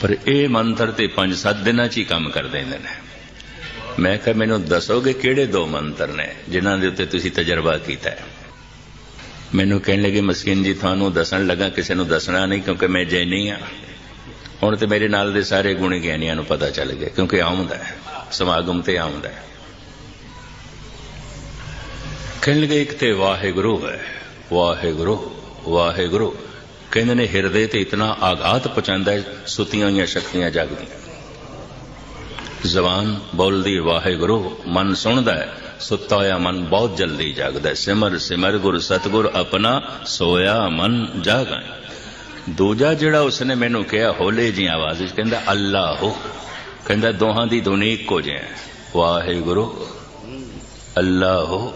ਪਰ ਇਹ ਮੰਤਰ ਤੇ 5-7 ਦਿਨਾਂ 'ਚ ਹੀ ਕੰਮ ਕਰ ਦਿੰਦੇ ਨੇ। ਮੈਂ ਕਿਹਾ, ਮੈਨੂੰ ਦੱਸੋਗੇ ਕਿਹੜੇ ਦੋ ਮੰਤਰ ਨੇ ਜਿਨ੍ਹਾਂ ਦੇ ਉੱਤੇ ਤੁਸੀਂ ਤਜਰਬਾ ਕੀਤਾ ਹੈ? ਮੈਨੂੰ ਕਹਿਣ ਲੱਗੇ ਮਸਕੀਨ ਜੀ, ਤੁਹਾਨੂੰ ਦੱਸਣ ਲੱਗਾ, ਕਿਸੇ ਨੂੰ ਦੱਸਣਾ ਨਹੀਂ ਕਿਉਂਕਿ ਮੈਂ ਜੈਨੀ ਆ ਹੁਣ ਤੇ ਮੇਰੇ ਨਾਲ ਦੇ ਸਾਰੇ ਗੁਣੀ ਗਿਆਨੀਆਂ ਨੂੰ ਪਤਾ ਚੱਲ ਗਿਆ, ਕਿਉਂਕਿ ਆਉਂਦਾ ਹੈ, ਸਮਾਗਮ ਤੇ ਆਉਂਦਾ ਹੈ। ਕਹਿਣ ਲੱਗੇ, ਇੱਕ ਤੇ ਵਾਹਿਗੁਰੂ ਹੈ, ਵਾਹਿਗੁਰੂ ਵਾਹਿਗੁਰੂ ਕਹਿੰਦੇ ਨੇ ਹਿਰਦੇ ਤੇ ਇਤਨਾ ਆਘਾਤ ਪਹੁੰਚਾਉਂਦਾ ਹੈ, ਸੁਤੀਆਂ ਹੋਈਆਂ ਸ਼ਕਤੀਆਂ ਜਾਗਦੀਆਂ। ਜ਼ਬਾਨ ਬੋਲਦੀ, ਵਾਹਿਗੁਰੂ, ਮਨ ਸੁਣਦਾ ਹੈ, ਸੁੱਤਾ ਹੋਇਆ ਮਨ ਬਹੁਤ ਜਲਦੀ ਜਾਗਦਾ ਸਿਮਰ ਸਿਮਰ, ਗੁਰ ਸਤਗੁਰ ਆਪਣਾ ਸੋਇਆ ਮਨ ਜਾਗੈ। ਦੂਜਾ ਜਿਹੜਾ ਉਸਨੇ ਮੈਨੂੰ ਕਿਹਾ, ਹੋਲੇ ਜੀ ਆਵਾਜ਼ ਵਿੱਚ ਕਹਿੰਦਾ, ਅੱਲਾਹੁ। ਕਹਿੰਦਾ, ਦੋਹਾਂ ਦੀ ਧੁਨੀ ਇੱਕੋ ਜਿਹੀ ਹੈ। ਵਾਹਿਗੁਰੂ, ਅੱਲਾਹੁ।